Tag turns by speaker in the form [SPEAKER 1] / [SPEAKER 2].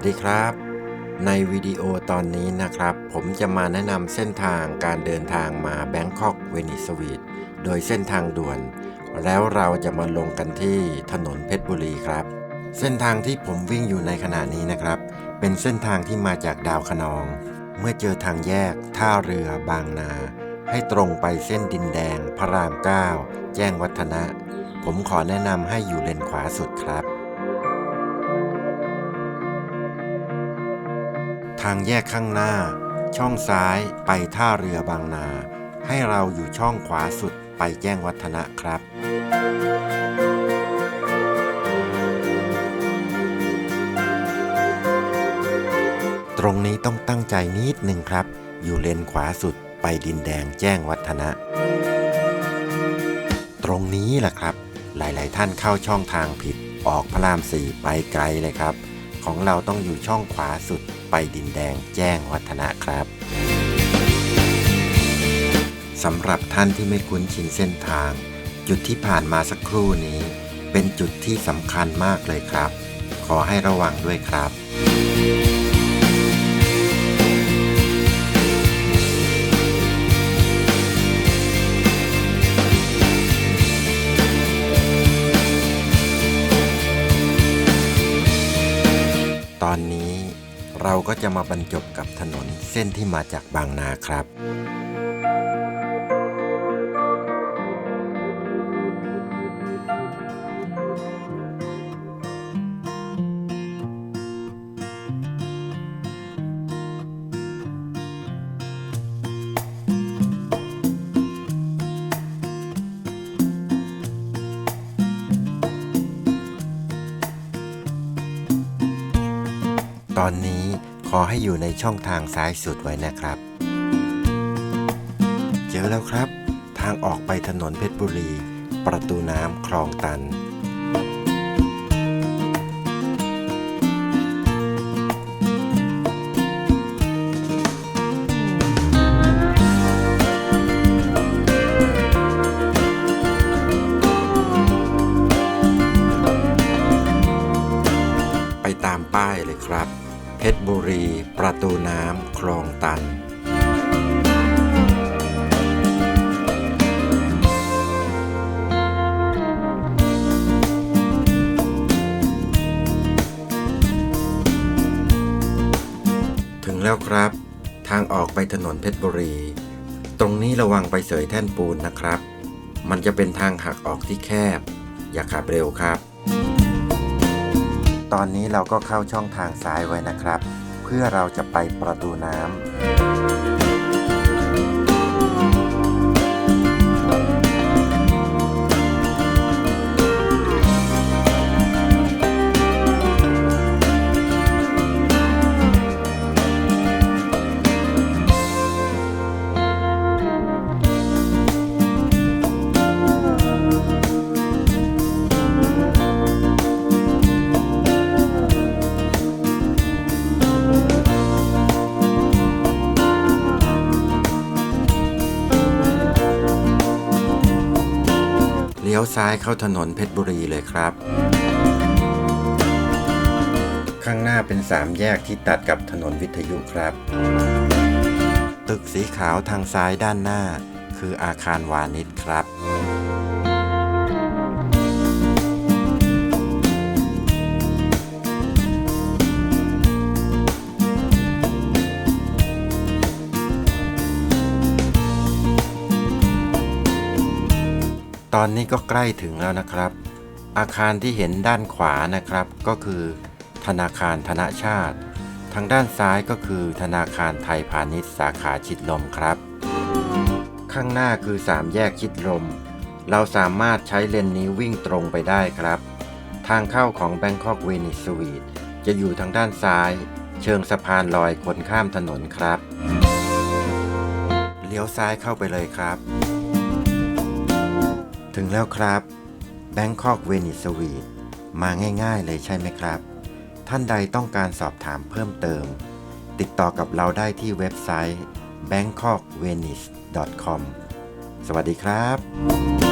[SPEAKER 1] วัสดีครับ ในวิดีโอตอนนี้นะครับ ผมจะมาแนะนำเส้นทางการเดินทางมาแบงคอกเวนิสวีทโดยเส้นทางด่วน แล้วเราจะมาลงกันที่ถนนเพชรบุรีครับ เส้นทางที่ผมวิ่งอยู่ในขณะนี้นะครับ เป็นเส้นทางที่มาจากดาวคะนอง เมื่อเจอทางแยกท่าเรือบางนา ให้ตรงไปเส้นดินแดง พระราม 9 แจ้งวัฒนะ ผมขอแนะนำให้อยู่เลนขวาสุดครับ ทางแยกข้างหน้า ช่องซ้ายไปท่าเรือบางนา ให้เราอยู่ช่องขวาสุดไปแจ้งวัฒนะครับตรงนี้ต้องตั้งใจนิดหนึ่งครับ อยู่เลนขวาสุดไปดินแดงแจ้งวัฒนะ ตรงนี้แหละครับ หลาย ๆ ท่านเข้าช่องทางผิดออกพระรามสี่ไปไกลเลยครับ ของเราต้องอยู่ช่องขวาสุดไปดินแดงแจ้งวัฒนะครับสำหรับท่านที่ไม่คุ้นชินเส้นทาง จุดที่ผ่านมาสักครู่นี้ เป็นจุดที่สำคัญมากเลยครับ ขอให้ระวังด้วยครับ ตอนนี้เราก็จะมาบรรจบกับถนนเส้นที่มาจากบางนาครับ ตอนนี้ขอให้อยู่ในช่องทางซ้ายสุดไว้นะครับ เจอแล้วครับ ทางออกไปถนนเพชรบุรี ประตูน้ำคลองตัน ไปตามป้ายเลยครับ เพชรบุรี ประตูน้ำคลองตัน ถึงแล้วครับ ทางออกไปถนนเพชรบุรี ตรงนี้ระวังไปเสยแท่นปูนนะครับ มันจะเป็นทางหักออกที่แคบ อย่าขับเร็วครับ ตอนนี้เราก็เข้าช่องทางซ้ายไว้นะครับ เพื่อเราจะไปประตูน้ำ ลี้ยวซ้ายเข้าถนนเพชรบุรีเลยครับ ข้างหน้าเป็นสามแยกที่ตัดกับถนนวิทยุครับ ตึกสีขาวทางซ้ายด้านหน้า คืออาคารวานิชครับ ตอนนี้ก็ใกล้ถึงแล้วนะครับ อาคารที่เห็นด้านขวานะครับ ก็คือธนาคารธนชาติ ทางด้านซ้ายก็คือธนาคารไทยพาณิชย์สาขาชิดลมครับ ข้างหน้าคือสามแยกชิดลม เราสามารถใช้เลนนี้วิ่งตรงไปได้ครับ ทางเข้าของ Bangkok v e n i s w e e จะอยู่ทางด้านซ้าย เชิงสะพานลอยคนข้ามถนนครับ เลี้ยวซ้ายเข้าไปเลยครับ ถึงแล้วครับแบงคอกเวนิสวีทมาง่ายๆเลยใช่ไหมครับ ท่านใดต้องการสอบถามเพิ่มเติม ติดต่อกับเราได้ที่เว็บไซต์ bangkokvenice.com สวัสดีครับ